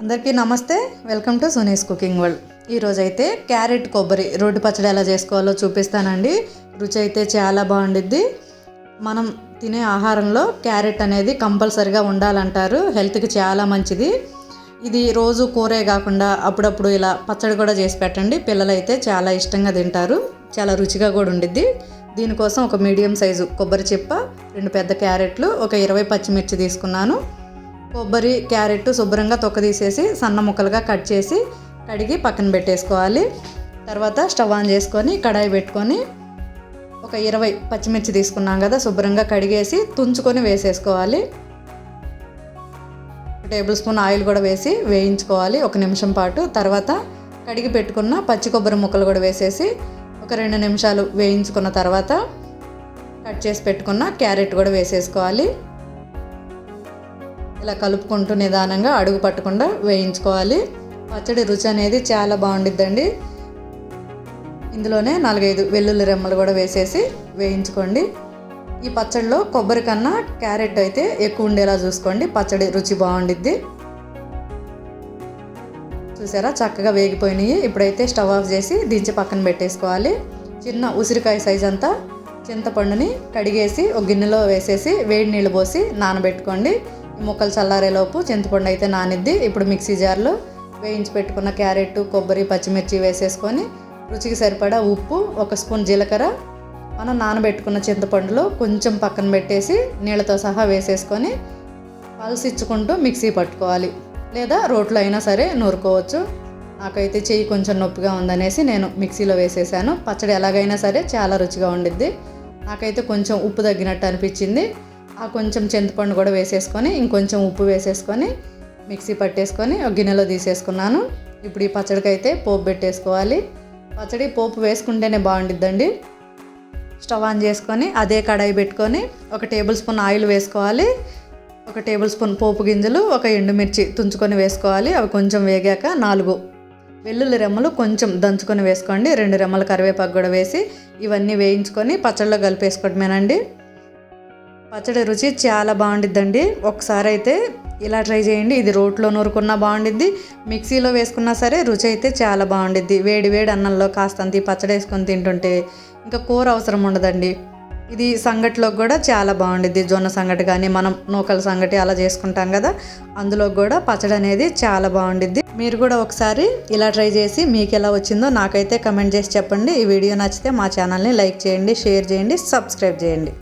అందరికీ నమస్తే. Welcome to Suni's cooking world. ఈరోజు అయితే క్యారెట్ కొబ్బరి రోడ్డు పచ్చడి ఎలా చేసుకోవాలో చూపిస్తానండి. రుచి అయితే చాలా బాగుండిద్ది. మనం తినే ఆహారంలో క్యారెట్ అనేది కంపల్సరిగా ఉండాలంటారు. హెల్త్కి చాలా మంచిది. ఇది రోజు కూరే కాకుండా అప్పుడప్పుడు ఇలా పచ్చడి కూడా చేసి పెట్టండి. పిల్లలు అయితే చాలా ఇష్టంగా తింటారు. చాలా రుచిగా కూడా ఉండిద్ది. దీనికోసం ఒక మీడియం సైజు కొబ్బరి చిప్ప రెండు పెద్ద క్యారెట్లు ఒక ఇరవై పచ్చిమిర్చి తీసుకున్నాను. కొబ్బరి క్యారెట్ శుభ్రంగా తొక్కదీసేసి సన్న ముక్కలుగా కట్ చేసి కడిగి పక్కన పెట్టేసుకోవాలి. తర్వాత స్టవ్ ఆన్ చేసుకొని కడాయి పెట్టుకొని ఒక ఇరవై పచ్చిమిర్చి తీసుకున్నాం కదా శుభ్రంగా కడిగేసి తుంచుకొని వేసేసుకోవాలి. ఒక టేబుల్ స్పూన్ ఆయిల్ కూడా వేసి వేయించుకోవాలి ఒక నిమిషం పాటు. తర్వాత కడిగి పెట్టుకున్న పచ్చి కొబ్బరి ముక్కలు కూడా వేసేసి ఒక రెండు నిమిషాలు వేయించుకున్న తర్వాత కట్ చేసి పెట్టుకున్న క్యారెట్ కూడా వేసేసుకోవాలి. ఇలా కలుపుకుంటూ నిదానంగా అడుగు పట్టకుండా వేయించుకోవాలి. పచ్చడి రుచి అనేది చాలా బాగుండిద్దండి. ఇందులోనే నాలుగైదు వెల్లుల్లి రెమ్మలు కూడా వేసేసి వేయించుకోండి. ఈ పచ్చడిలో కొబ్బరి కన్నా క్యారెట్ అయితే ఎక్కువ ఉండేలా చూసుకోండి. పచ్చడి రుచి బాగుండిద్ది. చూసారా? చక్కగా వేగిపోయినాయి. ఇప్పుడైతే స్టవ్ ఆఫ్ చేసి దించి పక్కన పెట్టేసుకోవాలి. చిన్న ఉసిరికాయ సైజ్ అంతా చింతపండుని కడిగేసి ఒక గిన్నెలో వేసేసి వేడి నీళ్ళు పోసి నానబెట్టుకోండి. ముక్కలు చల్లారేలోపు చింతపండు అయితే నానిద్ది. ఇప్పుడు మిక్సీ జార్లో వేయించి పెట్టుకున్న క్యారెట్ కొబ్బరి పచ్చిమిర్చి వేసేసుకొని రుచికి సరిపడా ఉప్పు ఒక స్పూన్ జీలకర్ర మనం నానబెట్టుకున్న చింతపండులో కొంచెం పక్కన పెట్టేసి నీళ్ళతో సహా వేసేసుకొని పలసిచ్చుకుంటూ మిక్సీ పట్టుకోవాలి. లేదా రోట్లో అయినా సరే నూరుకోవచ్చు. నాకైతే చెయ్యి కొంచెం నొప్పిగా ఉందనేసి నేను మిక్సీలో వేసేసాను. పచ్చడి ఎలాగైనా సరే చాలా రుచిగా ఉండిద్ది. నాకైతే కొంచెం ఉప్పు తగ్గినట్టు అనిపించింది. ఆ కొంచెం చింతపండు కూడా వేసేసుకొని ఇంకొంచెం ఉప్పు వేసేసుకొని మిక్సీ పట్టేసుకొని ఒక గిన్నెలో తీసేసుకున్నాను. ఇప్పుడు ఈ పచ్చడికి అయితే పోపు పెట్టేసుకోవాలి. పచ్చడి పోపు వేసుకుంటేనే బాగుండిద్దండి. స్టవ్ ఆన్ చేసుకొని అదే కడాయి పెట్టుకొని ఒక టేబుల్ స్పూన్ ఆయిల్ వేసుకోవాలి. ఒక టేబుల్ స్పూన్ పోపు గింజలు ఒక ఎండుమిర్చి తుంచుకొని వేసుకోవాలి. అవి కొంచెం వేగాక నాలుగు వెల్లుల్లి రెమ్మలు కొంచెం దంచుకొని వేసుకోండి. రెండు రెమ్మల కరివేపాకు కూడా వేసి ఇవన్నీ వేయించుకొని పచ్చళ్ళలో కలిపేసుకోవడమేనండి పచ్చడి రుచి చాలా బాగుండిద్దండి. ఒకసారి అయితే ఇలా ట్రై చేయండి. ఇది రోట్లో నూరుకున్నా బాగుండిద్ది. మిక్సీలో వేసుకున్నా సరే రుచి అయితే చాలా బాగుండిద్ది. వేడి వేడి అన్నంలో కాస్తంత పచ్చడి వేసుకొని తింటుంటే ఇంకా కూర అవసరం ఉండదండి. ఇది సంగటిలో కూడా చాలా బాగుండిద్ది. జొన్న సంగటి కానీ మనం నూకల సంగటి అలా చేసుకుంటాం కదా అందులో కూడా పచ్చడి అనేది చాలా బాగుండిద్ది. మీరు కూడా ఒకసారి ఇలా ట్రై చేసి మీకు ఎలా వచ్చిందో నాకైతే కమెంట్ చేసి చెప్పండి. ఈ వీడియో నచ్చితే మా ఛానల్ని లైక్ చేయండి షేర్ చేయండి సబ్స్క్రైబ్ చేయండి.